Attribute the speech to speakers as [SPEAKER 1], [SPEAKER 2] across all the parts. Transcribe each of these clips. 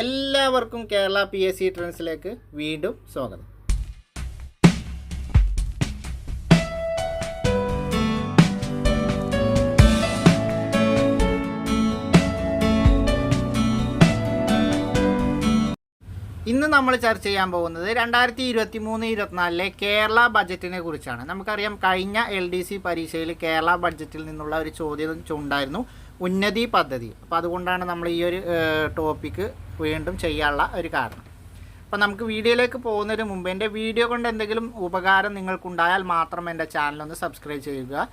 [SPEAKER 1] എല്ലാവർക്കും Kerala P S C ട്രെൻഡ്സിലേക്ക് വീണ്ടും സ്വാഗതം. ഇന്ന് നമ്മൾ ചർച്ച ചെയ്യാൻ പോകുന്നത് രണ്ടായിരത്തി ഇരുപത്തി മൂന്ന് ഇരുപത്തിനാലിലെ കേരള ബജറ്റിനെ കുറിച്ചാണ്. നമുക്കറിയാം കഴിഞ്ഞ എൽ ഡി സി പരീക്ഷയിൽ കേരള ബഡ്ജറ്റിൽ നിന്നുള്ള ഒരു ചോദ്യം ഉണ്ടായിരുന്നു ഉന്നതി പദ്ധതി അപ്പോൾ അതുകൊണ്ടാണ് നമ്മൾ ഈ ഒരു ടോപ്പിക്ക് വീണ്ടും ചെയ്യാനുള്ള ഒരു കാരണം. അപ്പോൾ നമുക്ക് വീഡിയോയിലേക്ക് പോകുന്നതിന് മുമ്പ് എന്റെ വീഡിയോ കൊണ്ട് എന്തെങ്കിലും ഉപകാരം നിങ്ങൾക്കുണ്ടായാൽ മാത്രം എന്റെ ചാനലൊന്ന് സബ്സ്ക്രൈബ് ചെയ്യുക.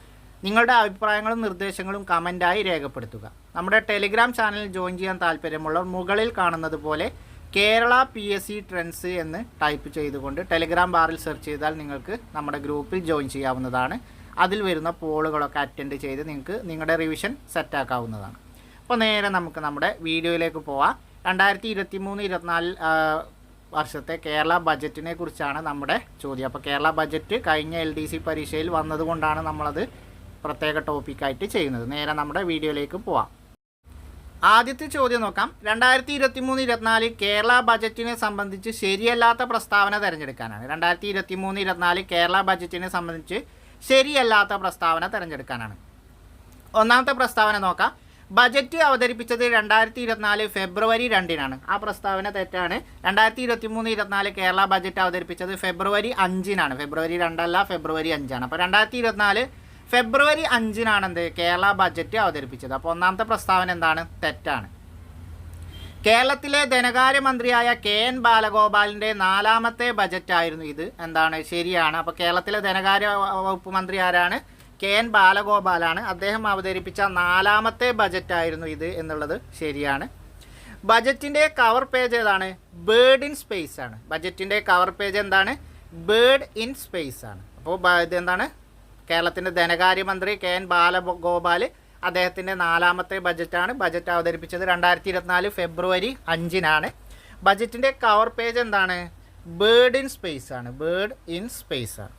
[SPEAKER 1] നിങ്ങളുടെ അഭിപ്രായങ്ങളും നിർദ്ദേശങ്ങളും കമന്റായി രേഖപ്പെടുത്തുക. നമ്മുടെ ടെലിഗ്രാം ചാനലിൽ ജോയിൻ ചെയ്യാൻ താല്പര്യമുള്ളവർ മുകളിൽ കാണുന്നത് പോലെ Kerala P S C trends എന്ന് ടൈപ്പ് ചെയ്തുകൊണ്ട് ടെലിഗ്രാം ബാറിൽ സെർച്ച് ചെയ്താൽ നിങ്ങൾക്ക് നമ്മുടെ ഗ്രൂപ്പിൽ ജോയിൻ ചെയ്യാവുന്നതാണ്. അതിൽ വരുന്ന പോളുകളൊക്കെ അറ്റൻഡ് ചെയ്ത് നിങ്ങൾക്ക് നിങ്ങളുടെ റിവിഷൻ സെറ്റാക്കാവുന്നതാണ് അപ്പോൾ നേരെ നമുക്ക് നമ്മുടെ വീഡിയോയിലേക്ക് പോവാം. രണ്ടായിരത്തി ഇരുപത്തി മൂന്ന് ഇരുപത്തിനാല് വർഷത്തെ കേരള ബജറ്റിനെ കുറിച്ചാണ് നമ്മുടെ ചോദ്യം. അപ്പോൾ കേരള ബജറ്റ് കഴിഞ്ഞ എൽ ഡി സി പരീക്ഷയിൽ വന്നതുകൊണ്ടാണ് നമ്മളത് പ്രത്യേക ടോപ്പിക്കായിട്ട് ചെയ്യുന്നത്. നേരെ നമ്മുടെ വീഡിയോയിലേക്ക് പോവാം. ആദ്യത്തെ ചോദ്യം നോക്കാം. രണ്ടായിരത്തി ഇരുപത്തി മൂന്ന് ഇരുപത്തിനാല് കേരള ബജറ്റിനെ സംബന്ധിച്ച് ശരിയല്ലാത്ത പ്രസ്താവന തിരഞ്ഞെടുക്കാനാണ്. രണ്ടായിരത്തി ഇരുപത്തി മൂന്ന് ഇരുപത്തിനാല് കേരള ബജറ്റിനെ സംബന്ധിച്ച് ശരിയല്ലാത്ത പ്രസ്താവന തിരഞ്ഞെടുക്കാനാണ്. ഒന്നാമത്തെ പ്രസ്താവന നോക്കാം. ബജറ്റ് അവതരിപ്പിച്ചത് രണ്ടായിരത്തി ഇരുപത്തിനാല് ഫെബ്രുവരി രണ്ടിനാണ്. ആ പ്രസ്താവന തെറ്റാണ്. രണ്ടായിരത്തി ഇരുപത്തി മൂന്ന് ഇരുപത്തിനാല് കേരള ബജറ്റ് അവതരിപ്പിച്ചത് ഫെബ്രുവരി അഞ്ചിനാണ്. ഫെബ്രുവരി രണ്ടല്ല ഫെബ്രുവരി അഞ്ചാണ്. അപ്പോൾ രണ്ടായിരത്തി ഇരുപത്തിനാല് ഫെബ്രുവരി അഞ്ചിനാണ് എന്ത്? കേരള ബജറ്റ് അവതരിപ്പിച്ചത്. അപ്പോൾ ഒന്നാമത്തെ പ്രസ്താവന എന്താണ്? തെറ്റാണ്. കേരളത്തിലെ ധനകാര്യമന്ത്രിയായ കെ എൻ ബാലഗോപാലിന്റെ നാലാമത്തെ ബജറ്റായിരുന്നു ഇത്. എന്താണ്? ശരിയാണ്. അപ്പോൾ കേരളത്തിലെ ധനകാര്യ വകുപ്പ് മന്ത്രി ആരാണ്? കെ എൻ ബാലഗോപാലാണ്. അദ്ദേഹം അവതരിപ്പിച്ച നാലാമത്തെ ബജറ്റായിരുന്നു ഇത് എന്നുള്ളത് ശരിയാണ്. ബജറ്റിന്റെ കവർ പേജ് ഏതാണ്? ബേർഡ് ഇൻ സ്പേസ് ആണ്. ബജറ്റിന്റെ കവർ പേജ് എന്താണ്? ബേർഡ് ഇൻ സ്പേസ് ആണ്. അപ്പോൾ ഇത് എന്താണ് കേരളത്തിന്റെ ധനകാര്യമന്ത്രി കെ എൻ ബാലഗോപാൽ അദ്ദേഹത്തിന്റെ നാലാമത്തെ ബജറ്റാണ്. ബജറ്റ് അവതരിപ്പിച്ചത് രണ്ടായിരത്തി ഇരുപത്തിനാല് ഫെബ്രുവരി അഞ്ചിനാണ്. ബജറ്റിന്റെ കവർ പേജ് എന്താണ്? ബേർഡ് ഇൻ സ്പേസ് ആണ്. ബേർഡ് ഇൻ സ്പേസ് ആണ്.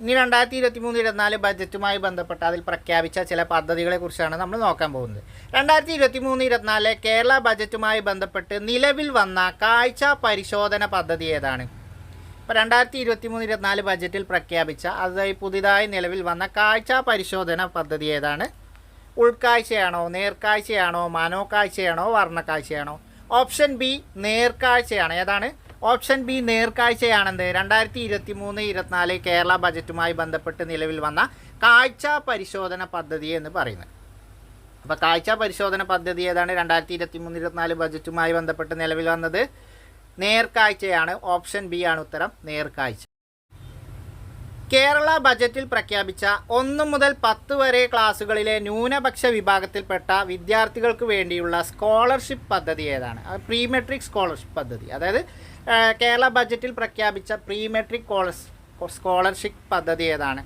[SPEAKER 1] ഇനി രണ്ടായിരത്തി ഇരുപത്തി മൂന്ന് ഇരുപത്തിനാല് ബജറ്റുമായി ബന്ധപ്പെട്ട് അതിൽ പ്രഖ്യാപിച്ച ചില പദ്ധതികളെ കുറിച്ചാണ് നമ്മൾ നോക്കാൻ പോകുന്നത്. രണ്ടായിരത്തി ഇരുപത്തി മൂന്ന് ഇരുപത്തിനാലിലെ കേരള ബജറ്റുമായി ബന്ധപ്പെട്ട് നിലവിൽ വന്ന കാഴ്ച പരിശോധന പദ്ധതി ഏതാണ്? ഇപ്പോൾ രണ്ടായിരത്തി ഇരുപത്തി മൂന്ന് ഇരുപത്തിനാല് ബജറ്റിൽ പ്രഖ്യാപിച്ച അതായത് പുതിയതായി നിലവിൽ വന്ന കാഴ്ച പരിശോധന പദ്ധതി ഏതാണ്? ഉൾക്കാഴ്ചയാണോ നേർക്കാഴ്ചയാണോ മനോക്കാഴ്ചയാണോ വർണക്കാഴ്ചയാണോ? ഓപ്ഷൻ ബി നേർക്കാഴ്ചയാണ്. ഏതാണ്? ഓപ്ഷൻ ബി നേർക്കാഴ്ചയാണെന്ത്? രണ്ടായിരത്തി ഇരുപത്തി മൂന്ന് ഇരുപത്തിനാല് കേരള ബജറ്റുമായി ബന്ധപ്പെട്ട് നിലവിൽ വന്ന കാഴ്ച പരിശോധന പദ്ധതി എന്ന് പറയുന്നത്. അപ്പോൾ കാഴ്ച പരിശോധന പദ്ധതി ഏതാണ്? രണ്ടായിരത്തി ഇരുപത്തി മൂന്ന് ഇരുപത്തിനാല് ബജറ്റുമായി ബന്ധപ്പെട്ട് നിലവിൽ വന്നത് നേർക്കാഴ്ചയാണ്. ഓപ്ഷൻ ബി ആണ് ഉത്തരം നേർക്കാഴ്ച. കേരള ബജറ്റിൽ പ്രഖ്യാപിച്ച ഒന്ന് മുതൽ പത്ത് വരെ ക്ലാസ്സുകളിലെ ന്യൂനപക്ഷ വിഭാഗത്തിൽപ്പെട്ട വിദ്യാർത്ഥികൾക്ക് വേണ്ടിയുള്ള സ്കോളർഷിപ്പ് പദ്ധതി ഏതാണ്? പ്രീ മെട്രിക് സ്കോളർഷിപ്പ് പദ്ധതി. അതായത് കേരള ബജറ്റിൽ പ്രഖ്യാപിച്ച പ്രീ മെട്രിക് സ്കോളർഷിപ്പ് പദ്ധതി ഏതാണ്?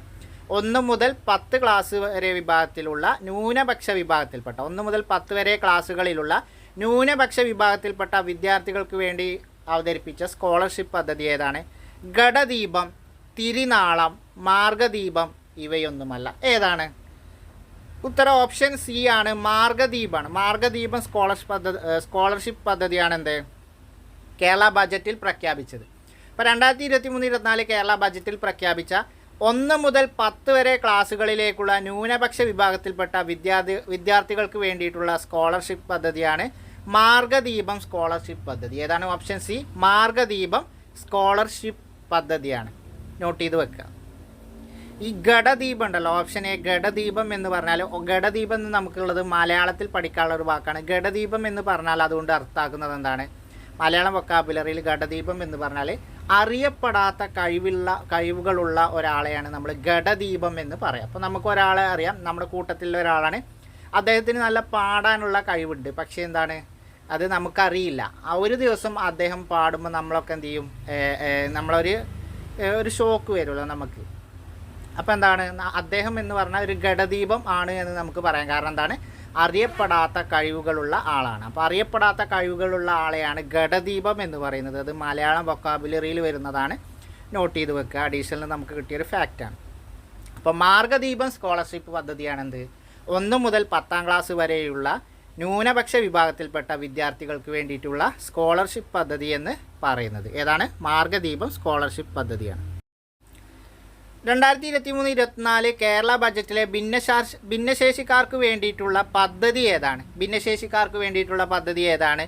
[SPEAKER 1] ഒന്ന് മുതൽ പത്ത് ക്ലാസ് വരെ വിഭാഗത്തിലുള്ള ന്യൂനപക്ഷ വിഭാഗത്തിൽപ്പെട്ട ഒന്ന് മുതൽ പത്ത് വരെ ക്ലാസ്സുകളിലുള്ള ന്യൂനപക്ഷ വിഭാഗത്തിൽപ്പെട്ട വിദ്യാർത്ഥികൾക്ക് വേണ്ടി അവതരിപ്പിച്ച സ്കോളർഷിപ്പ് പദ്ധതി ഏതാണ്? ഘടദീപം തിരിനാളം മാർഗദീപം ഇവയൊന്നുമല്ല. ഏതാണ്? ഉത്തരം ഓപ്ഷൻ സി ആണ് മാർഗദീപാണ്. മാർഗദീപം സ്കോളർഷിപ്പ് പദ്ധതി സ്കോളർഷിപ്പ് പദ്ധതിയാണ് എന്ത്? കേരള ബജറ്റിൽ പ്രഖ്യാപിച്ചത്. അപ്പോൾ രണ്ടായിരത്തി ഇരുപത്തി മൂന്ന് ഇരുപത്തിനാല് കേരള ബജറ്റിൽ പ്രഖ്യാപിച്ച ഒന്ന് മുതൽ പത്ത് വരെ ക്ലാസ്സുകളിലേക്കുള്ള ന്യൂനപക്ഷ വിഭാഗത്തിൽപ്പെട്ട വിദ്യാർത്ഥി വിദ്യാർത്ഥികൾക്ക് വേണ്ടിയിട്ടുള്ള സ്കോളർഷിപ്പ് പദ്ധതിയാണ് മാർഗദീപം സ്കോളർഷിപ്പ് പദ്ധതി. ഏതാണ് ഓപ്ഷൻ സി? മാർഗദീപം സ്കോളർഷിപ്പ് പദ്ധതിയാണ്. നോട്ട് ചെയ്ത് വെക്കുക. ഈ ഘടദീപം ഉണ്ടല്ലോ ഓപ്ഷൻ എ ഘടദീപം എന്ന് പറഞ്ഞാൽ ഘടദീപം എന്ന് നമുക്കുള്ളത് മലയാളത്തിൽ പഠിക്കാനുള്ള ഒരു വാക്കാണ്. ഘടദീപം എന്ന് പറഞ്ഞാൽ അതുകൊണ്ട് അർത്ഥാക്കുന്നത് എന്താണ്? മലയാളം വൊക്കാബുലറിയിൽ ഘടദീപം എന്ന് പറഞ്ഞാൽ അറിയപ്പെടാത്ത കഴിവുള്ള കഴിവുകളുള്ള ഒരാളെയാണ് നമ്മൾ ഘടദീപം എന്ന് പറയാം. അപ്പോൾ നമുക്ക് ഒരാളെ അറിയാം നമ്മുടെ കൂട്ടത്തിലുള്ള ഒരാളാണ്. അദ്ദേഹത്തിന് നല്ല പാടാനുള്ള കഴിവുണ്ട്. പക്ഷേ എന്താണ്? അത് നമുക്കറിയില്ല. ആ ഒരു ദിവസം അദ്ദേഹം പാടുമ്പോൾ നമ്മളൊക്കെ എന്ത് ചെയ്യും? നമ്മളൊരു ഒരു ഷോക്ക് വരുമല്ലോ നമുക്ക്. അപ്പോൾ എന്താണ്? അദ്ദേഹം എന്ന് പറഞ്ഞാൽ ഒരു ഘടദീപം ആണ് എന്ന് നമുക്ക് പറയാം. കാരണം എന്താണ്? അറിയപ്പെടാത്ത കഴിവുകളുള്ള ആളാണ്. അപ്പോൾ അറിയപ്പെടാത്ത കഴിവുകളുള്ള ആളെയാണ് ഘടദീപം എന്ന് പറയുന്നത്. അത് മലയാളം വൊക്കാബുലറിയിൽ വരുന്നതാണ്. നോട്ട് ചെയ്ത് വെക്കുക. അഡീഷണൽ നമുക്ക് കിട്ടിയൊരു ഫാക്റ്റാണ് അപ്പോൾ മാർഗദീപം സ്കോളർഷിപ്പ് പദ്ധതിയാണെന്ത്? ഒന്ന് മുതൽ പത്താം ക്ലാസ് വരെയുള്ള ന്യൂനപക്ഷ വിഭാഗത്തിൽപ്പെട്ട വിദ്യാർത്ഥികൾക്ക് വേണ്ടിയിട്ടുള്ള സ്കോളർഷിപ്പ് പദ്ധതി എന്ന് പറയുന്നത്. ഏതാണ്? മാർഗദീപം സ്കോളർഷിപ്പ് പദ്ധതിയാണ്. രണ്ടായിരത്തി ഇരുപത്തി മൂന്ന് ഇരുപത്തിനാല് കേരള ബജറ്റിലെ ഭിന്നശാ ഭിന്നശേഷിക്കാർക്ക് വേണ്ടിയിട്ടുള്ള പദ്ധതി ഏതാണ്? ഭിന്നശേഷിക്കാർക്ക് വേണ്ടിയിട്ടുള്ള പദ്ധതി ഏതാണ്?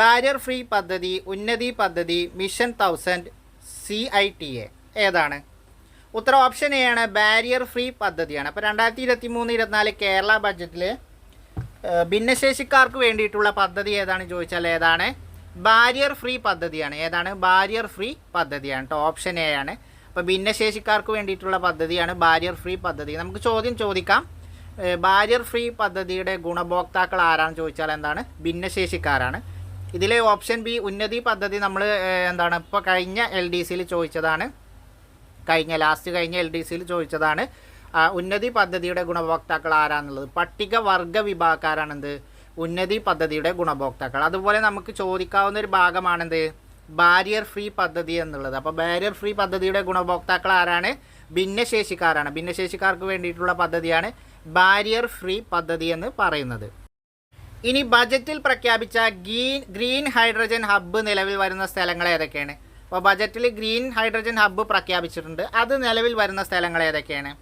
[SPEAKER 1] ബാരിയർ ഫ്രീ പദ്ധതി ഉന്നതി പദ്ധതി mission thousand C I T A. ഏതാണ്? ഉത്തര ഓപ്ഷൻ എ ആണ്. ബാരിയർ ഫ്രീ പദ്ധതിയാണ്. അപ്പോൾ രണ്ടായിരത്തി ഇരുപത്തി മൂന്ന് ഇരുപത്തിനാല് കേരള ബജറ്റിൽ ഭിന്നശേഷിക്കാർക്ക് വേണ്ടിയിട്ടുള്ള പദ്ധതി ഏതാണ് ചോദിച്ചാൽ ഏതാണ്? ബാരിയർ ഫ്രീ പദ്ധതിയാണ്. ഏതാണ്? ബാരിയർ ഫ്രീ പദ്ധതിയാണ് കേട്ടോ ഓപ്ഷൻ എ ആണ്. അപ്പോൾ ഭിന്നശേഷിക്കാർക്ക് വേണ്ടിയിട്ടുള്ള പദ്ധതിയാണ് ബാരിയർ ഫ്രീ പദ്ധതി. നമുക്ക് ചോദ്യം ചോദിക്കാം. ബാരിയർ ഫ്രീ പദ്ധതിയുടെ ഗുണഭോക്താക്കൾ ആരാണെന്ന് ചോദിച്ചാൽ എന്താണ്? ഭിന്നശേഷിക്കാരാണ്. ഇതിലെ ഓപ്ഷൻ ബി ഉന്നതി പദ്ധതി നമ്മൾ എന്താണ്? ഇപ്പോൾ കഴിഞ്ഞ എൽ ഡി സിയിൽ ചോദിച്ചതാണ്. കഴിഞ്ഞ ലാസ്റ്റ് കഴിഞ്ഞ എൽ ഡി സിയിൽ ചോദിച്ചതാണ്. ഉന്നതി പദ്ധതിയുടെ ഗുണഭോക്താക്കൾ ആരാന്നുള്ളത്? പട്ടികവർഗ വിഭാഗക്കാരാണെന്ത്? ഉന്നതി പദ്ധതിയുടെ ഗുണഭോക്താക്കൾ. അതുപോലെ നമുക്ക് ചോദിക്കാവുന്ന ഒരു ഭാഗമാണെന്ത്? ബാരിയർ ഫ്രീ പദ്ധതി എന്നുള്ളത്. അപ്പോൾ ബാരിയർ ഫ്രീ പദ്ധതിയുടെ ഗുണഭോക്താക്കൾ ആരാണ്? ഭിന്നശേഷിക്കാരാണ്. ഭിന്നശേഷിക്കാർക്ക് വേണ്ടിയിട്ടുള്ള പദ്ധതിയാണ് ബാരിയർ ഫ്രീ പദ്ധതി എന്ന് പറയുന്നത്. ഇനി ബജറ്റിൽ പ്രഖ്യാപിച്ച ഗ്രീൻ ഗ്രീൻ ഹൈഡ്രജൻ ഹബ്ബ് നിലവിൽ വരുന്ന സ്ഥലങ്ങൾ ഏതൊക്കെയാണ്? അപ്പോൾ ബജറ്റിൽ ഗ്രീൻ ഹൈഡ്രജൻ ഹബ്ബ് പ്രഖ്യാപിച്ചിട്ടുണ്ട്. അത് നിലവിൽ വരുന്ന സ്ഥലങ്ങൾ ഏതൊക്കെയാണ്?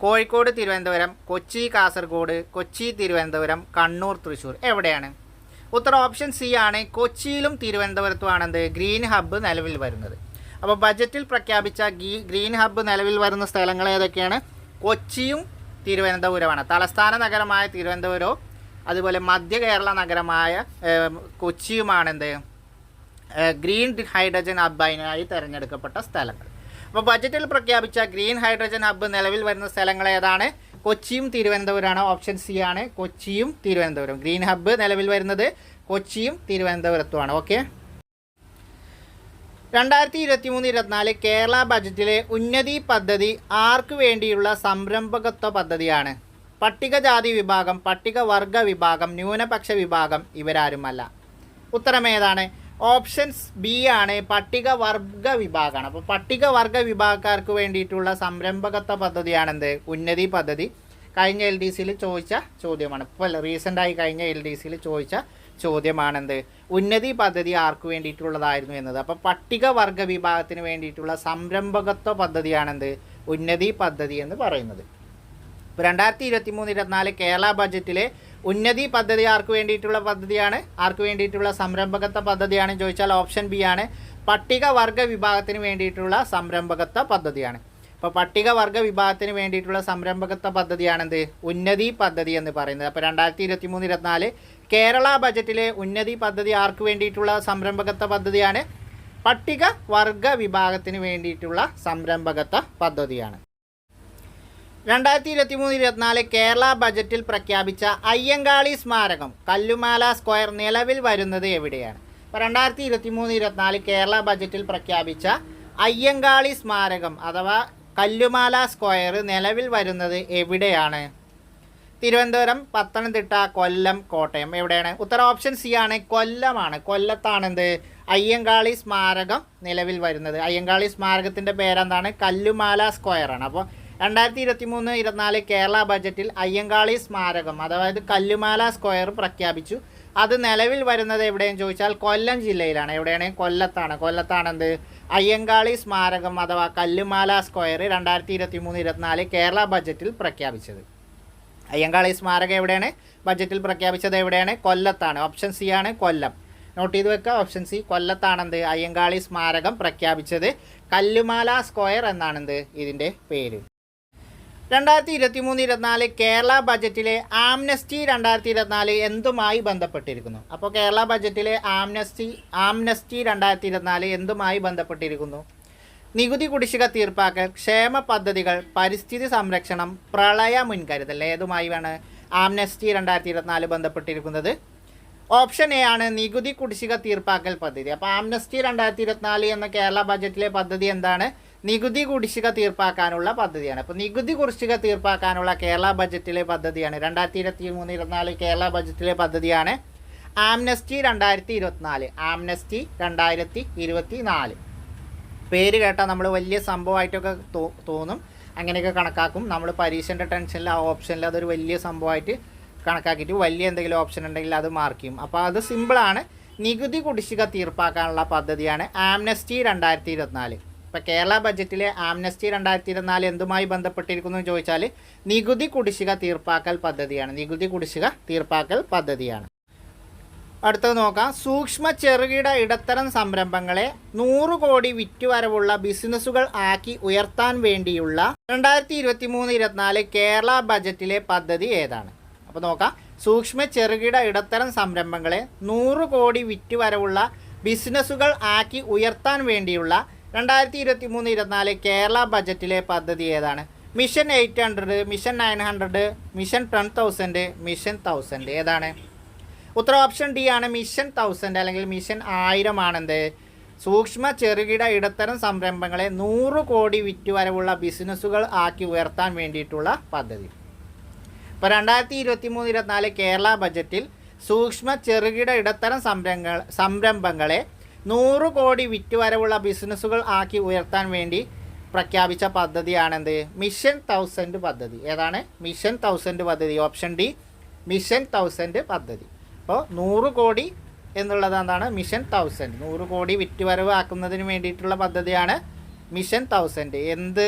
[SPEAKER 1] കോഴിക്കോട് തിരുവനന്തപുരം കൊച്ചി കാസർഗോഡ് കൊച്ചി തിരുവനന്തപുരം കണ്ണൂർ തൃശ്ശൂർ. എവിടെയാണ്? ഉത്തരം ഓപ്ഷൻ സി ആണ്. കൊച്ചിയിലും തിരുവനന്തപുരത്തുമാണെന്ത്? ഗ്രീൻ ഹബ്ബ് നിലവിൽ വരുന്നത്. അപ്പോൾ ബജറ്റിൽ പ്രഖ്യാപിച്ച ഗ്രീൻ ഹബ്ബ് നിലവിൽ വരുന്ന സ്ഥലങ്ങൾ ഏതൊക്കെയാണ്? കൊച്ചിയും തിരുവനന്തപുരമാണ്. തലസ്ഥാന നഗരമായ തിരുവനന്തപുരവും അതുപോലെ മധ്യ കേരള നഗരമായ കൊച്ചിയുമാണെന്ത്? കൊച്ചിയുമാണ് ഗ്രീൻ ഹൈഡ്രജൻ ഹബ്ബായി തിരഞ്ഞെടുക്കപ്പെട്ട സ്ഥലങ്ങൾ. അപ്പോൾ ബജറ്റിൽ പ്രഖ്യാപിച്ച ഗ്രീൻ ഹൈഡ്രജൻ ഹബ്ബ് നിലവിൽ വരുന്ന സ്ഥലങ്ങൾ ഏതാണ്? കൊച്ചിയും തിരുവനന്തപുരമാണ് ഓപ്ഷൻ സി ആണ്. കൊച്ചിയും തിരുവനന്തപുരം. ഗ്രീൻ ഹബ്ബ് നിലവിൽ വരുന്നത് കൊച്ചിയും തിരുവനന്തപുരത്തുമാണ്. ഓക്കെ രണ്ടായിരത്തി ഇരുപത്തി മൂന്ന് ഇരുപത്തിനാല് കേരള ബജറ്റിലെ ഉന്നതി പദ്ധതി ആർക്ക് വേണ്ടിയുള്ള സംരംഭകത്വ പദ്ധതിയാണ്? പട്ടികജാതി വിഭാഗം പട്ടികവർഗ വിഭാഗം ന്യൂനപക്ഷ വിഭാഗം ഇവരാരുമല്ല. ഉത്തരം ഏതാണ്? ഓപ്ഷൻസ് ബി ആണ് പട്ടികവർഗ വിഭാഗമാണ് അപ്പോൾ പട്ടികവർഗ വിഭാഗക്കാർക്ക് വേണ്ടിയിട്ടുള്ള സംരംഭകത്വ പദ്ധതിയാണെന്ത്? ഉന്നതി പദ്ധതി. കഴിഞ്ഞ എൽ ഡി സിയിൽ ചോദിച്ച ചോദ്യമാണ്. ഇപ്പോൾ റീസെന്റായി കഴിഞ്ഞ എൽ ഡി സിയിൽ ചോദിച്ച ചോദ്യമാണെന്ത്? ഉന്നതി പദ്ധതി ആർക്ക് വേണ്ടിയിട്ടുള്ളതായിരുന്നു എന്നത്. അപ്പോൾ പട്ടികവർഗ വിഭാഗത്തിന് വേണ്ടിയിട്ടുള്ള സംരംഭകത്വ പദ്ധതിയാണെന്ത്? ഉന്നതി പദ്ധതി എന്ന് പറയുന്നത്. രണ്ടായിരത്തി ഇരുപത്തി മൂന്ന് ഇരുപത്തിനാല് കേരള ബജറ്റിലെ ഉന്നതി പദ്ധതി ആർക്ക് വേണ്ടിയിട്ടുള്ള പദ്ധതിയാണ്? ആർക്ക് വേണ്ടിയിട്ടുള്ള സംരംഭകത്വ പദ്ധതിയാണ്? ചോദിച്ചാൽ ഓപ്ഷൻ ബി ആണ്. പട്ടികവർഗ വിഭാഗത്തിന് വേണ്ടിയിട്ടുള്ള സംരംഭകത്വ പദ്ധതിയാണ്. അപ്പോൾ പട്ടികവർഗ വിഭാഗത്തിന് വേണ്ടിയിട്ടുള്ള സംരംഭകത്വ പദ്ധതിയാണെന്ത്? ഉന്നതി പദ്ധതി എന്ന് പറയുന്നത്. അപ്പോൾ രണ്ടായിരത്തി ഇരുപത്തി മൂന്ന് ഇരുപത്തിനാല് കേരള ബജറ്റിലെ ഉന്നതി പദ്ധതി ആർക്ക് വേണ്ടിയിട്ടുള്ള സംരംഭകത്വ പദ്ധതിയാണ്? പട്ടിക വർഗ വിഭാഗത്തിന് വേണ്ടിയിട്ടുള്ള സംരംഭകത്വ പദ്ധതിയാണ്. രണ്ടായിരത്തി ഇരുപത്തി മൂന്ന് ഇരുപത്തിനാല് കേരള ബജറ്റിൽ പ്രഖ്യാപിച്ച അയ്യങ്കാളി സ്മാരകം കല്ലുമാല സ്ക്വയർ നിലവിൽ വരുന്നത് എവിടെയാണ്? അപ്പോൾ രണ്ടായിരത്തി ഇരുപത്തി മൂന്ന് ഇരുപത്തിനാല് കേരള ബജറ്റിൽ പ്രഖ്യാപിച്ച അയ്യങ്കാളി സ്മാരകം അഥവാ കല്ലുമാല സ്ക്വയർ നിലവിൽ വരുന്നത് എവിടെയാണ്? തിരുവനന്തപുരം പത്തനംതിട്ട കൊല്ലം കോട്ടയം എവിടെയാണ്? ഉത്തര ഓപ്ഷൻ സി ആണ് കൊല്ലമാണ്. കൊല്ലത്താണെന്ത്? അയ്യങ്കാളി സ്മാരകം നിലവിൽ വരുന്നത്. അയ്യങ്കാളി സ്മാരകത്തിന്റെ പേരെന്താണ്? കല്ലുമാല സ്ക്വയറാണ് അപ്പോൾ രണ്ടായിരത്തി ഇരുപത്തി മൂന്ന് ഇരുപത്തിനാല് കേരള ബജറ്റിൽ അയ്യങ്കാളി സ്മാരകം അതായത് കല്ലുമാല സ്ക്വയർ പ്രഖ്യാപിച്ചു. അത് നിലവിൽ വരുന്നത് എവിടെയെന്ന് ചോദിച്ചാൽ കൊല്ലം ജില്ലയിലാണ്. എവിടെയാണ്? കൊല്ലത്താണ്. കൊല്ലത്താണ് എന്ത് അയ്യങ്കാളി സ്മാരകം അഥവാ കല്ലുമാല സ്ക്വയർ രണ്ടായിരത്തി ഇരുപത്തി മൂന്ന് ഇരുപത്തിനാല് കേരള ബജറ്റിൽ പ്രഖ്യാപിച്ചത്. അയ്യങ്കാളി സ്മാരകം എവിടെയാണ്? ബജറ്റിൽ പ്രഖ്യാപിച്ചത് എവിടെയാണ്? കൊല്ലത്താണ്. ഓപ്ഷൻ സി ആണ് കൊല്ലം. നോട്ട് ചെയ്ത് വെക്കുക. Option C കൊല്ലത്താണെന്ത്? അയ്യങ്കാളി സ്മാരകം പ്രഖ്യാപിച്ചത് കല്ലുമാല സ്ക്വയർ എന്നാണെന്ത് ഇതിന്റെ പേര്. രണ്ടായിരത്തി ഇരുപത്തി മൂന്ന് ഇരുപത്തിനാല് കേരള ബജറ്റിലെ ആംനസ്റ്റി രണ്ടായിരത്തി ഇരുപത്തിനാല് എന്തുമായി ബന്ധപ്പെട്ടിരിക്കുന്നു? അപ്പോൾ കേരള ബജറ്റിലെ ആംനസ്റ്റി ആംനസ്റ്റി രണ്ടായിരത്തി ഇരുപത്തിനാല് എന്തുമായി ബന്ധപ്പെട്ടിരിക്കുന്നു? നികുതി കുടിശ്ശിക തീർപ്പാക്കൽ ക്ഷേമ പദ്ധതികൾ പരിസ്ഥിതി സംരക്ഷണം പ്രളയ മുൻകരുതൽ ഏതുമായി വേണം ആംനസ്റ്റി രണ്ടായിരത്തി ഇരുപത്തിനാല് ബന്ധപ്പെട്ടിരിക്കുന്നത്? ഓപ്ഷൻ എ ആണ് നികുതി കുടിശ്ശിക തീർപ്പാക്കൽ പദ്ധതി. അപ്പോൾ ആംനസ്റ്റി രണ്ടായിരത്തി ഇരുപത്തിനാല് എന്ന കേരള ബജറ്റിലെ പദ്ധതി എന്താണ്? നികുതി കുടിശ്ശിക തീർപ്പാക്കാനുള്ള പദ്ധതിയാണ്. അപ്പോൾ നികുതി കുടിശ്ശിക തീർപ്പാക്കാനുള്ള കേരള ബജറ്റിലെ പദ്ധതിയാണ്. രണ്ടായിരത്തി ഇരുപത്തി മൂന്ന് ഇരുപത്തിനാല് കേരള ബജറ്റിലെ പദ്ധതിയാണ് ആംനസ്റ്റി രണ്ടായിരത്തി ഇരുപത്തിനാല് ആംനസ്റ്റി രണ്ടായിരത്തി ഇരുപത്തി നാല് പേര് കേട്ടാൽ നമ്മൾ വലിയ സംഭവമായിട്ടൊക്കെ തോന്നും. അങ്ങനെയൊക്കെ കണക്കാക്കും. നമ്മൾ പരീക്ഷന്റെ ടെൻഷനിൽ ആ ഓപ്ഷനിൽ അതൊരു വലിയ സംഭവമായിട്ട് കണക്കാക്കിയിട്ട് വലിയ എന്തെങ്കിലും ഓപ്ഷൻ ഉണ്ടെങ്കിൽ അത് മാർക്ക് ചെയ്യും. അപ്പോൾ അത് സിമ്പിളാണ്. നികുതി കുടിശ്ശിക തീർപ്പാക്കാനുള്ള പദ്ധതിയാണ് ആംനസ്റ്റി രണ്ടായിരത്തി ഇരുപത്തിനാല് ഇപ്പോൾ കേരള ബജറ്റിലെ ആംനസ്റ്റി രണ്ടായിരത്തി ഇരുപത്തിനാല് എന്തുമായി ബന്ധപ്പെട്ടിരിക്കുന്നു എന്ന് ചോദിച്ചാൽ നികുതി കുടിശ്ശിക തീർപ്പാക്കൽ പദ്ധതിയാണ്. നികുതി കുടിശ്ശിക തീർപ്പാക്കൽ പദ്ധതിയാണ്. അടുത്തത് നോക്കാം. സൂക്ഷ്മ ചെറുകിട ഇടത്തരം സംരംഭങ്ങളെ നൂറ് കോടി വിറ്റുവരവുള്ള ബിസിനസ്സുകൾ ആക്കി ഉയർത്താൻ വേണ്ടിയുള്ള രണ്ടായിരത്തി ഇരുപത്തി മൂന്ന് ഇരുപത്തിനാല് കേരള ബജറ്റിലെ പദ്ധതി ഏതാണ്? അപ്പോൾ നോക്കാം. സൂക്ഷ്മ ചെറുകിട ഇടത്തരം സംരംഭങ്ങളെ നൂറ് കോടി വിറ്റുവരവുള്ള ബിസിനസ്സുകൾ ആക്കി ഉയർത്താൻ വേണ്ടിയുള്ള രണ്ടായിരത്തി ഇരുപത്തി മൂന്ന് ഇരുപത്തിനാല് കേരള ബജറ്റിലെ പദ്ധതി ഏതാണ്? Mission eight hundred mission nine hundred mission ten thousand mission thousand ഏതാണ്? ഉത്തര ഓപ്ഷൻ ഡി ആണ് മിഷൻ തൗസൻഡ് അല്ലെങ്കിൽ മിഷൻ ആയിരം ആണെന്ത് സൂക്ഷ്മ ചെറുകിട ഇടത്തരം സംരംഭങ്ങളെ നൂറ് കോടി വിറ്റുവരവുള്ള ബിസിനസ്സുകൾ ആക്കി ഉയർത്താൻ വേണ്ടിയിട്ടുള്ള പദ്ധതി. ഇപ്പോൾ രണ്ടായിരത്തി ഇരുപത്തി മൂന്ന് ഇരുപത്തിനാല് കേരള ബജറ്റിൽ സൂക്ഷ്മ ചെറുകിട ഇടത്തരം സംരംഭങ്ങൾ സംരംഭങ്ങളെ നൂറ് കോടി വിറ്റുവരവുള്ള ബിസിനസ്സുകൾ ആക്കി ഉയർത്താൻ വേണ്ടി പ്രഖ്യാപിച്ച പദ്ധതിയാണെന്ത്? മിഷൻ തൗസൻഡ് പദ്ധതി. ഏതാണ്? മിഷൻ തൗസൻഡ് പദ്ധതി. ഓപ്ഷൻ ഡി മിഷൻ തൗസൻഡ് പദ്ധതി. അപ്പോൾ നൂറ് കോടി എന്നുള്ളത് എന്താണ്? Mission thousand. നൂറ് കോടി വിറ്റുവരവ് ആക്കുന്നതിന് വേണ്ടിയിട്ടുള്ള പദ്ധതിയാണ് മിഷൻ തൗസൻഡ്. എന്ത്?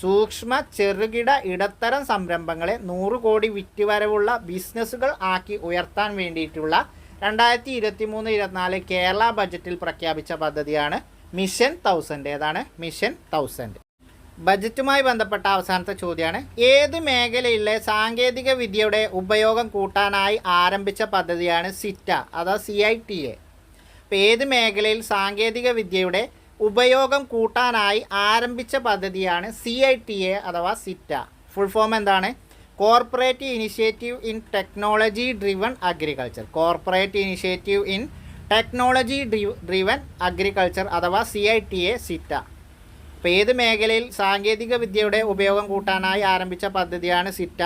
[SPEAKER 1] സൂക്ഷ്മ ചെറുകിട ഇടത്തരം സംരംഭങ്ങളെ നൂറ് കോടി വിറ്റുവരവുള്ള ബിസിനസ്സുകൾ ആക്കി ഉയർത്താൻ വേണ്ടിയിട്ടുള്ള രണ്ടായിരത്തി ഇരുപത്തി മൂന്ന് ഇരുപത്തിനാല് കേരള ബജറ്റിൽ പ്രഖ്യാപിച്ച പദ്ധതിയാണ് മിഷൻ തൗസൻഡ്. ഏതാണ്? Mission thousand. ബജറ്റുമായി ബന്ധപ്പെട്ട അവസാനത്തെ ചോദ്യമാണ്. ഏത് മേഖലയിലെ സാങ്കേതിക വിദ്യയുടെ ഉപയോഗം കൂട്ടാനായി ആരംഭിച്ച പദ്ധതിയാണ് സിറ്റ അഥവാ സി ഐ ടി എ. അപ്പോൾ ഏത് മേഖലയിൽ സാങ്കേതിക വിദ്യയുടെ ഉപയോഗം കൂട്ടാനായി ആരംഭിച്ച പദ്ധതിയാണ് സി ഐ ടി എ അഥവാ സിറ്റ? ഫുൾ ഫോം എന്താണ്? Corporate initiative in technology driven agriculture. Corporate initiative in technology driven agriculture അഥവാ C I T A CITA അപ്പോൾ ഏത് മേഖലയിൽ സാങ്കേതിക വിദ്യയുടെ ഉപയോഗം കൂട്ടാനായി ആരംഭിച്ച പദ്ധതിയാണ് സിറ്റ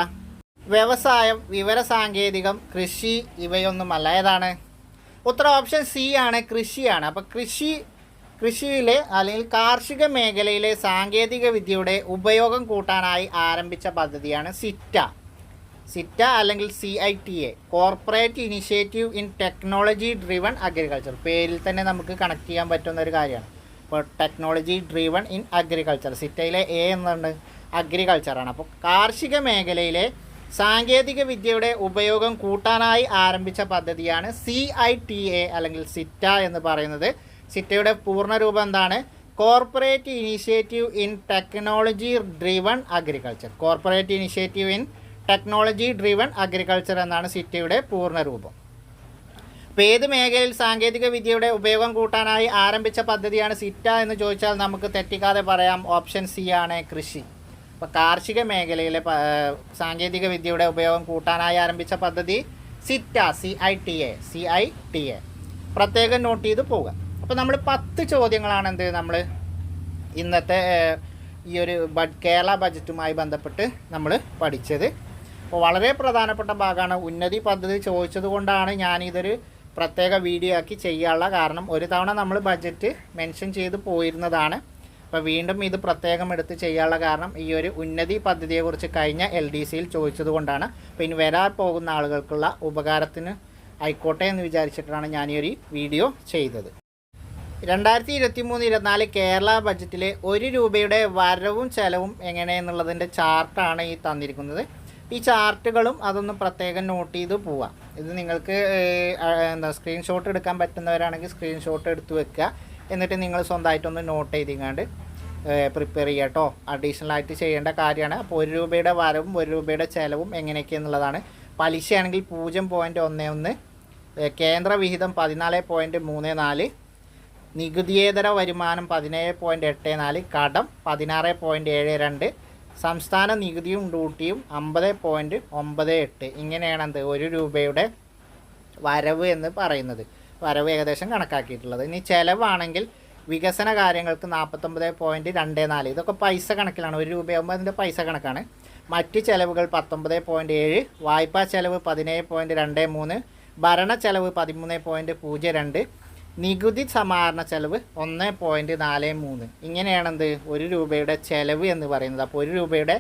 [SPEAKER 1] വ്യവസായം വിവര സാങ്കേതികം കൃഷി ഇവയൊന്നുമല്ല. ഏതാണ്? ഉത്തരം ഓപ്ഷൻ സി ആണ് കൃഷിയാണ്. അപ്പോൾ കൃഷി കൃഷിയിലെ അല്ലെങ്കിൽ കാർഷിക മേഖലയിലെ സാങ്കേതിക വിദ്യയുടെ ഉപയോഗം കൂട്ടാനായി ആരംഭിച്ച പദ്ധതിയാണ് സിറ്റ. സിറ്റ അല്ലെങ്കിൽ C I T A corporate initiative in technology driven agriculture പേരിൽ തന്നെ നമുക്ക് കണക്ട് ചെയ്യാൻ പറ്റുന്ന ഒരു കാര്യമാണ്. ഇപ്പോൾ ടെക്നോളജി ഡ്രീവൺ ഇൻ അഗ്രികൾച്ചർ സിറ്റയിലെ എ എന്നുണ്ട് അഗ്രികൾച്ചറാണ് അപ്പോൾ കാർഷിക മേഖലയിലെ സാങ്കേതിക വിദ്യയുടെ ഉപയോഗം കൂട്ടാനായി ആരംഭിച്ച പദ്ധതിയാണ് സി ഐ ടി എ അല്ലെങ്കിൽ സിറ്റ എന്ന് പറയുന്നത്. സിറ്റയുടെ പൂർണരൂപം എന്താണ്? Corporate initiative in technology driven agriculture corporate initiative in technology driven agriculture എന്നാണ് സിറ്റയുടെ പൂർണരൂപം അപ്പോൾ ഏത് മേഖലയിൽ സാങ്കേതിക വിദ്യയുടെ ഉപയോഗം കൂട്ടാനായി ആരംഭിച്ച പദ്ധതിയാണ് സിറ്റ എന്ന് ചോദിച്ചാൽ നമുക്ക് തെറ്റിക്കാതെ പറയാം. ഓപ്ഷൻ സി ആണ് കൃഷി. അപ്പോൾ കാർഷിക മേഖലയിലെ സാങ്കേതിക വിദ്യയുടെ ഉപയോഗം കൂട്ടാനായി ആരംഭിച്ച പദ്ധതി CITA C I T A C I T A. പ്രത്യേകം നോട്ട് ചെയ്ത് പോവുക. അപ്പോൾ നമ്മൾ പത്ത് ചോദ്യങ്ങളാണ് എന്ത് നമ്മൾ ഇന്നത്തെ ഈ ഒരു കേരള ബജറ്റുമായി ബന്ധപ്പെട്ട് നമ്മൾ പഠിച്ചത്. അപ്പോൾ വളരെ പ്രധാനപ്പെട്ട ഭാഗമാണ് ഉന്നതി പദ്ധതി ചോദിച്ചത് കൊണ്ടാണ് ഞാനിതൊരു പ്രത്യേക വീഡിയോ ആക്കി ചെയ്യാനുള്ള കാരണം ഒരു തവണ നമ്മൾ ബജറ്റ് മെൻഷൻ ചെയ്ത് പോയിരുന്നതാണ്. അപ്പോൾ വീണ്ടും ഇത് പ്രത്യേകം എടുത്ത് ചെയ്യാനുള്ള കാരണം ഈ ഒരു ഉന്നതി പദ്ധതിയെക്കുറിച്ച് കഴിഞ്ഞ എൽ ഡി സിയിൽ ചോദിച്ചത് കൊണ്ടാണ്. അപ്പോൾ ഇനി വരാൻ പോകുന്ന ആളുകൾക്കുള്ള ഉപകാരത്തിന് ആയിക്കോട്ടെ എന്ന് വിചാരിച്ചിട്ടാണ് ഞാൻ ഈ ഒരു വീഡിയോ ചെയ്തത്. രണ്ടായിരത്തി ഇരുപത്തി മൂന്ന് ഇരുപത്തിനാല് കേരള ബഡ്ജറ്റിലെ ഒരു രൂപയുടെ വരവും ചെലവും എങ്ങനെയെന്നുള്ളതിന്റെ ചാർട്ടാണ് ഈ തന്നിരിക്കുന്നത്. ഈ ചാർട്ടുകളും അതൊന്ന് പ്രത്യേകം നോട്ട് ചെയ്ത് പോവാം ഇത് നിങ്ങൾക്ക് എന്താ സ്ക്രീൻഷോട്ട് എടുക്കാൻ പറ്റുന്നവരാണെങ്കിൽ സ്ക്രീൻഷോട്ട് എടുത്ത് വെക്കുക. എന്നിട്ട് നിങ്ങൾ സ്വന്തമായിട്ടൊന്ന് നോട്ട് ചെയ്തിങ്ങാണ്ട് പ്രിപ്പയർ ചെയ്യുക കേട്ടോ അഡീഷണൽ ആയിട്ട് ചെയ്യേണ്ട കാര്യമാണ്. അപ്പോൾ ഒരു രൂപയുടെ വരവും ഒരു രൂപയുടെ ചെലവും എങ്ങനെയൊക്കെയെന്നുള്ളതാണ്. പലിശയാണെങ്കിൽ പൂജ്യം പോയിന്റ് ഒന്ന് ഒന്ന് കേന്ദ്രവിഹിതം കേന്ദ്ര വിഹിതം പതിനാല് പോയിന്റ് മൂന്ന് നാല് നികുതിയേതര വരുമാനം പതിനേഴ് പോയിന്റ് എട്ട് നാല് കടം പതിനാറ് പോയിന്റ് ഏഴ് രണ്ട് സംസ്ഥാന നികുതിയും ഡ്യൂട്ടിയും അമ്പത് പോയിന്റ് ഒമ്പത് എട്ട്. ഇങ്ങനെയാണ് എന്ത് ഒരു രൂപയുടെ വരവ് എന്ന് പറയുന്നത്. വരവ് ഏകദേശം കണക്കാക്കിയിട്ടുള്ളത്. ഇനി ചിലവാണെങ്കിൽ വികസന കാര്യങ്ങൾക്ക് നാൽപ്പത്തൊമ്പത് പോയിന്റ് രണ്ട് നാല്. ഇതൊക്കെ പൈസ കണക്കിലാണ്. ഒരു രൂപയാകുമ്പോൾ അതിന്റെ പൈസ കണക്കാണ്. മറ്റ് ചിലവുകൾ പത്തൊമ്പത് പോയിന്റ് ഏഴ് വായ്പാ ചെലവ് പതിനേഴ് പോയിന്റ് രണ്ട് മൂന്ന് ഭരണ ചെലവ് പതിമൂന്ന് പോയിന്റ് പൂജ്യം രണ്ട് നികുതി സമാഹരണ ചെലവ് ഒന്ന് പോയിന്റ് നാല് മൂന്ന്. ഇങ്ങനെയാണെന്ത്? ഒരു രൂപയുടെ ചെലവ് എന്ന് പറയുന്നത്. അപ്പോൾ ഒരു രൂപയുടെ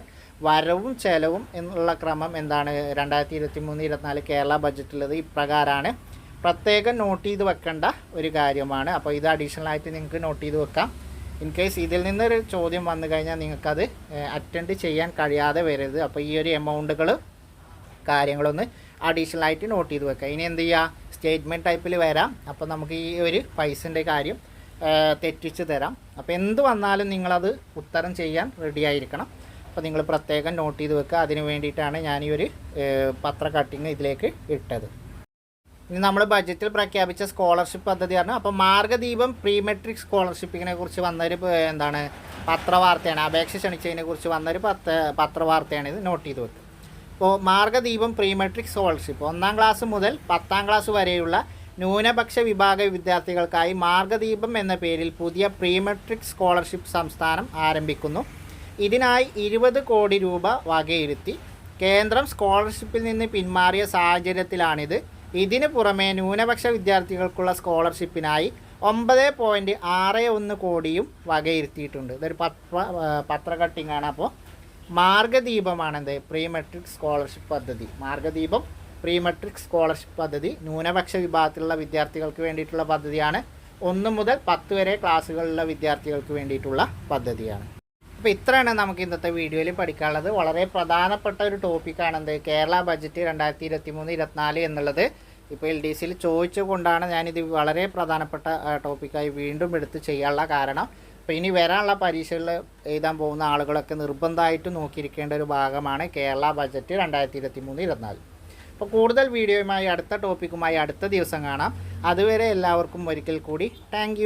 [SPEAKER 1] വരവും ചെലവും എന്നുള്ള ക്രമം എന്താണ്? രണ്ടായിരത്തി ഇരുപത്തി മൂന്ന് ഇരുപത്തിനാല് കേരള ബജറ്റിലത് ഇപ്രകാരമാണ് പ്രത്യേകം നോട്ട് ചെയ്ത് വെക്കേണ്ട ഒരു കാര്യമാണ്. അപ്പോൾ ഇത് അഡീഷണൽ ആയിട്ട് നിങ്ങൾക്ക് നോട്ട് ചെയ്ത് വെക്കാം. ഇൻ കേസ് ഇതിൽ നിന്നൊരു ചോദ്യം വന്നു കഴിഞ്ഞാൽ നിങ്ങൾക്കത് അറ്റൻഡ് ചെയ്യാൻ കഴിയാതെ വരരുത്. അപ്പോൾ ഈ ഒരു എമൗണ്ടുകൾ കാര്യങ്ങളൊന്ന് അഡീഷണൽ ആയിട്ട് നോട്ട് ചെയ്ത് വെക്കുക ഇനി എന്ത് ചെയ്യുക സ്റ്റേറ്റ്മെന്റ് ടൈപ്പിൽ വരാം. അപ്പോൾ നമുക്ക് ഈ ഒരു പൈസന്റെ കാര്യം തെറ്റിച്ച് തരാം. അപ്പോൾ എന്ത് വന്നാലും നിങ്ങളത് ഉത്തരം ചെയ്യാൻ റെഡി ആയിരിക്കണം. അപ്പോൾ നിങ്ങൾ പ്രത്യേകം നോട്ട് ചെയ്ത് വെക്കുക. അതിന് വേണ്ടിയിട്ടാണ് ഞാൻ ഈ ഒരു പത്ര കട്ടിങ് ഇതിലേക്ക് ഇട്ടത്. ഇനി നമ്മൾ ബഡ്ജറ്റിൽ പ്രഖ്യാപിച്ച സ്കോളർഷിപ്പ് പദ്ധതി പറഞ്ഞു അപ്പോൾ മാർഗദീപം പ്രീ മെട്രിക് സ്കോളർഷിപ്പിനെ കുറിച്ച് വന്നൊരു എന്താണ് പത്രവാർത്തയാണ്. അപേക്ഷ ക്ഷണിച്ചതിനെ കുറിച്ച് വന്നൊരു പത്ര പത്രവാർത്തയാണ് ഇത് നോട്ട് ചെയ്ത് വെക്കുക. ഇപ്പോൾ മാർഗദീപം പ്രീമെട്രിക് സ്കോളർഷിപ്പ് ഒന്നാം ക്ലാസ് മുതൽ പത്താം ക്ലാസ് വരെയുള്ള ന്യൂനപക്ഷ വിഭാഗ വിദ്യാർത്ഥികൾക്കായി മാർഗദീപം എന്ന പേരിൽ പുതിയ പ്രീമെട്രിക് സ്കോളർഷിപ്പ് സംസ്ഥാനം ആരംഭിക്കുന്നു. ഇതിനായി ഇരുപത് കോടി രൂപ വകയിരുത്തി കേന്ദ്രം സ്കോളർഷിപ്പിൽ നിന്ന് പിന്മാറിയ സാഹചര്യത്തിലാണിത്. ഇതിന് പുറമെ ന്യൂനപക്ഷ വിദ്യാർത്ഥികൾക്കുള്ള സ്കോളർഷിപ്പിനായി ഒമ്പത് പോയിന്റ് ആറ് ഒന്ന് കോടിയും വകയിരുത്തിയിട്ടുണ്ട്. ഇതൊരു പത്ര പത്ര കട്ടിങ്ങാണ് അപ്പോൾ. മാർഗദീപമാണെന്ത്? പ്രീ മെട്രിക് സ്കോളർഷിപ്പ് പദ്ധതി. മാർഗദീപം പ്രീ മെട്രിക് സ്കോളർഷിപ്പ് പദ്ധതി ന്യൂനപക്ഷ വിഭാഗത്തിലുള്ള വിദ്യാർത്ഥികൾക്ക് വേണ്ടിയിട്ടുള്ള പദ്ധതിയാണ്. ഒന്ന് മുതൽ പത്ത് വരെ ക്ലാസ്സുകളിലുള്ള വിദ്യാർത്ഥികൾക്ക് വേണ്ടിയിട്ടുള്ള പദ്ധതിയാണ്. അപ്പോൾ ഇത്രയാണ് നമുക്ക് ഇന്നത്തെ വീഡിയോയിൽ പഠിക്കാനുള്ളത്. വളരെ പ്രധാനപ്പെട്ട ഒരു ടോപ്പിക്കാണ് എന്ത് കേരള ബജറ്റ് രണ്ടായിരത്തി ഇരുപത്തി മൂന്ന് ഇരുപത്തിനാല് എന്നുള്ളത്. ഇപ്പോൾ എൽ ഡി സിയിൽ ചോദിച്ചുകൊണ്ടാണ് ഞാനിത് വളരെ പ്രധാനപ്പെട്ട ടോപ്പിക്കായി വീണ്ടും എടുത്ത് ചെയ്യാനുള്ള കാരണം. അപ്പോൾ ഇനി വരാനുള്ള പരീക്ഷകളിൽ എഴുതാൻ പോകുന്ന ആളുകളൊക്കെ നിർബന്ധമായിട്ട് നോക്കിയിരിക്കേണ്ട ഒരു ഭാഗമാണ് കേരള ബജറ്റ് രണ്ടായിരത്തി ഇരുപത്തി മൂന്ന് ഇരുപത്തിനാല്. അപ്പോൾ കൂടുതൽ വീഡിയോയുമായി അടുത്ത ടോപ്പിക്കുമായി അടുത്ത ദിവസം കാണാം. അതുവരെ എല്ലാവർക്കും ഒരിക്കൽ കൂടി താങ്ക്